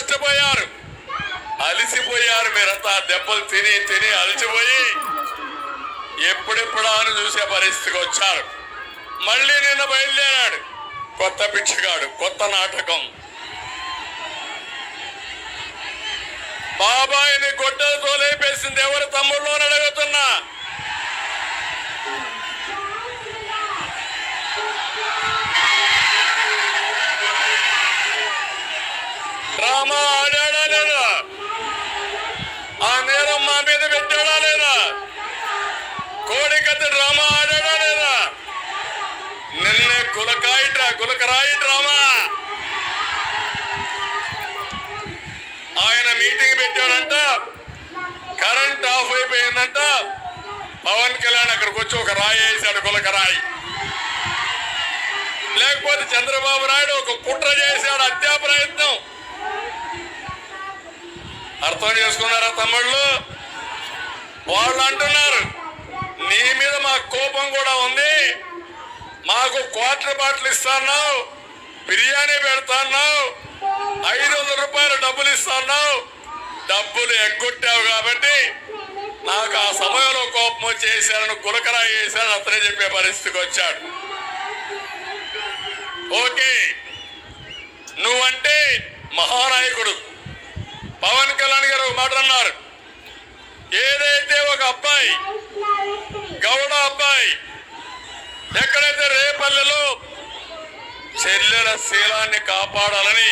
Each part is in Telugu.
నష్టపోయారు. అలిసిపోయారు మీరంతా. దెబ్బలు తిని తిని అలసిపోయి ఎప్పుడెప్పుడా అని చూసే పరిస్థితికి వచ్చారు. మళ్ళీ నిన్న బయలుదేరాడు. కొత్త పిచ్చిగాడు కొత్త నాటకం. బాబాయిని గొడ్డలతో లేపేసింది ఎవరు తమ్ముళ్ళు అడుగుతున్నా. డ్రామా ఆడాడా లేదా ఆ నేరం మా మీద పెట్టాడా లేదా? కోడికత్తి డ్రామా ఆడాడా లేదా? నిన్నే గులకాయిట్రా గులకరాయి డ్రామా. ఆయన మీటింగ్ పెట్టాడంట కరెంట్ ఆఫ్ అయిపోయిందంట. పవన్ కళ్యాణ్ అక్కడికి వచ్చి ఒక రాయి వేసాడు గులకరాయి. లేకపోతే చంద్రబాబు నాయుడు ఒక కుట్ర చేశాడు హత్యా ప్రయత్నం అర్థం చేసుకున్నారా తమ్ముళ్ళు? వాళ్ళు అంటున్నారు నీ మీద మా కోపం కూడా ఉంది మాకు క్వార్టర్ బాటిల్ ఇస్తాన్నావు బిర్యానీ పెడతాన్నావు ఐదు వందల రూపాయలు డబ్బులు ఇస్తాన్నావు డబ్బులు ఎగ్గొట్టావు కాబట్టి నాకు ఆ సమయంలో కోపం వచ్చేసాను గులకరా చేశాను అతనే చెప్పే పరిస్థితికి వచ్చాడు. ఓకే నువ్వంటే మహానాయకుడు. పవన్ కళ్యాణ్ గారు ఒక మాట అన్నారు. ఏదైతే ఒక అబ్బాయి గౌడ అబ్బాయి ఎక్కడైతే రేపల్లెలో చెల్లెల శీలాన్ని కాపాడాలని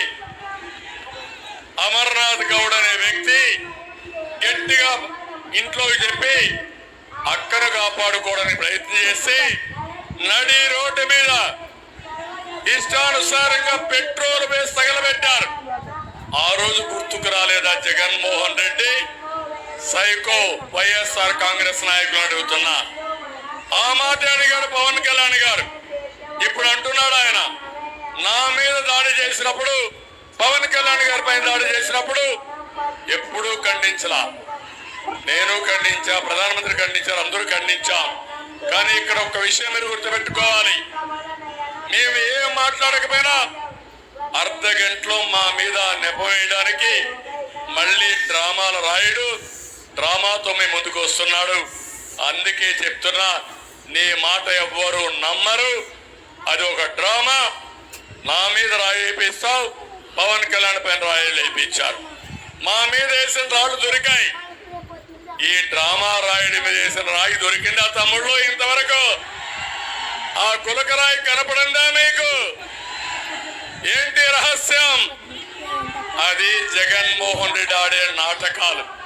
అమర్నాథ్ గౌడ్ అనే వ్యక్తి గట్టిగా ఇంట్లోకి చెప్పి అక్కను కాపాడుకోవడానికి ప్రయత్నం చేసి నడి రోడ్డు మీద ఇష్టానుసారంగా పెట్రోల్ వేసి ఆ రోజు గుర్తుకు రాలేదా జగన్మోహన్ రెడ్డి? సైకో వైఎస్ఆర్ కాంగ్రెస్ నాయకులు అడుగుతున్నా. ఆ మాట అడిగాడు పవన్ కళ్యాణ్ గారు. ఇప్పుడు అంటున్నాడు ఆయన. నా మీద దాడి చేసినప్పుడు పవన్ కళ్యాణ్ గారి పైన దాడి చేసినప్పుడు ఎప్పుడూ ఖండించలా. నేను ఖండించా ప్రధానమంత్రి ఖండించారు అందరూ ఖండించాం. కానీ ఇక్కడ ఒక విషయం మీరు గుర్తుపెట్టుకోవాలి. మేము ఏం మాట్లాడకపోయినా అర్ధ గంటలో మా మీద నెపవేయడానికి మళ్ళీ డ్రామాలు రాయుడు డ్రామాతో మీ ముందుకు వస్తున్నాడు. అందుకే చెప్తున్నా నీ మాట ఎవ్వరు నమ్మరు. అది ఒక డ్రామా. నా మీద రాయి వేపిస్తావు పవన్ కళ్యాణ్ పైన రాయలేపించారు మా మీద వేసిన రాళ్ళు దొరికాయి. ఈ డ్రామా రాయుడి మీద వేసిన రాయి దొరికిందా తమ్ముళ్ళు ఇంతవరకు? ఆ కులకరాయి కనపడిందా మీకు? ఏంటి రహస్యం? అది జగన్మోహన్ రెడ్డి ఆడే నాటకాలు.